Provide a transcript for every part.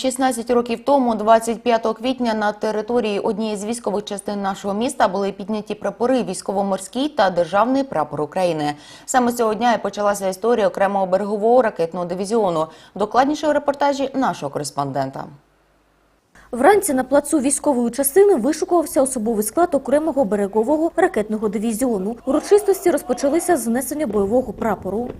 16 років тому, 25 квітня, на території однієї з військових частин нашого міста були підняті прапори військово-морський та державний прапор України. Саме цього дня і почалася історія окремого берегового ракетного дивізіону. Докладніше у репортажі нашого кореспондента. Вранці на плацу військової частини вишукувався особовий склад окремого берегового ракетного дивізіону. Урочистості розпочалися з знесення бойового прапору.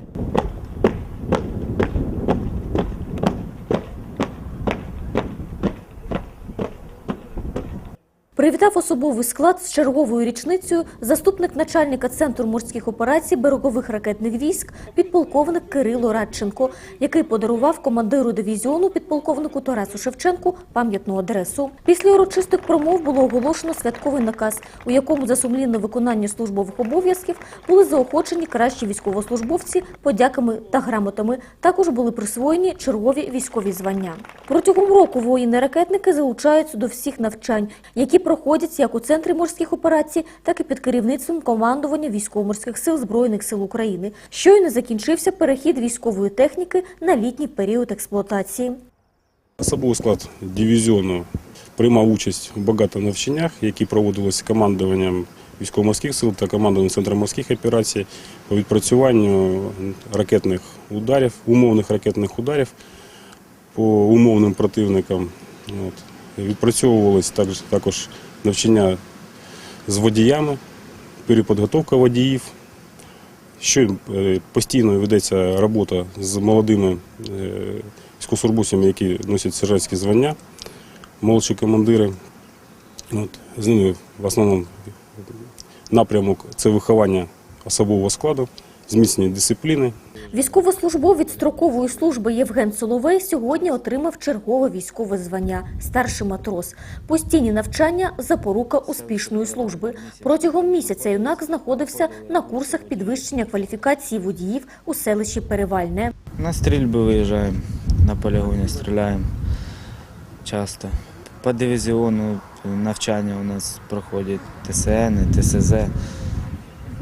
Привітав особовий склад з черговою річницею заступник начальника Центру морських операцій берегових ракетних військ підполковник Кирило Радченко, який подарував командиру дивізіону підполковнику Тарасу Шевченку пам'ятну адресу. Після урочистих промов було оголошено святковий наказ, у якому за сумлінне виконання службових обов'язків були заохочені кращі військовослужбовці подяками та грамотами. Також були присвоєні чергові військові звання. Протягом року воїни-ракетники залучаються до всіх навчань, які проходять як у центрі морських операцій, так і під керівництвом командування військово-морських сил збройних сил України. Щойно закінчився перехід військової техніки на літній період експлуатації. Особовий склад дивізіону приймав участь у багато навчаннях, які проводилися командуванням військово-морських сил та командуванням Центру морських операцій по відпрацюванню ракетних ударів, умовних ракетних ударів по умовним противникам. От. Відпрацьовувалися також навчання з водіями, переподготовка водіїв. Що е, постійно ведеться робота з молодими е, військовослужбовцями, які носять сержантські звання, молодші командири. От, з ними в основному напрямок це виховання особового складу, зміцнення дисципліни. Військовослужбовець строкової служби Євген Соловей сьогодні отримав чергове військове звання старший матрос. Постійні навчання запорука успішної служби. Протягом місяця юнак знаходився на курсах підвищення кваліфікації водіїв у селищі Перевальне. На стрільби виїжджаємо, на полігоні стріляємо часто. По дивізіону навчання у нас проходять ТСН, ТСЗ.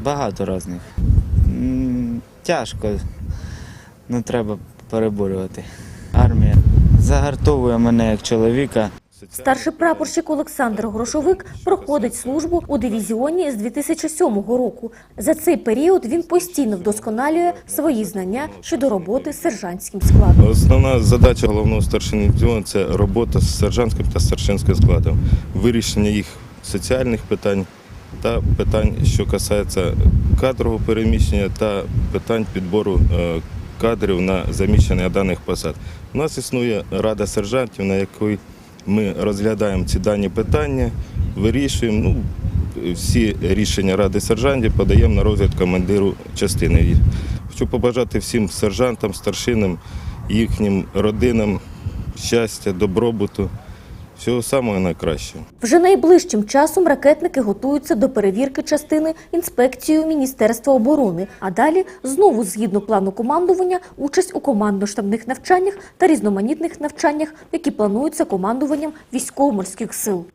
Багато різних. Тяжко, ну треба переборювати. Армія загартовує мене як чоловіка. Старший прапорщик Олександр Грошовик проходить службу у дивізіоні з 2007 року. За цей період він постійно вдосконалює свої знання щодо роботи з сержантським складом. Основна задача головного старшини дивізіону – це робота з сержантським та старшинським складом, вирішення їх соціальних питань та питань, що касаються кадрового переміщення та питань підбору е, кадрів на заміщення даних посад. У нас існує рада сержантів, на якій ми розглядаємо ці дані питання, вирішуємо. Ну, всі рішення ради сержантів подаємо на розгляд командиру частини. Хочу побажати всім сержантам, старшинам, їхнім родинам щастя, добробуту, всього самого найкращого. Вже найближчим часом ракетники готуються до перевірки частини інспекцією Міністерства оборони, а далі знову згідно плану командування участь у командно-штабних навчаннях та різноманітних навчаннях, які плануються командуванням військово-морських сил.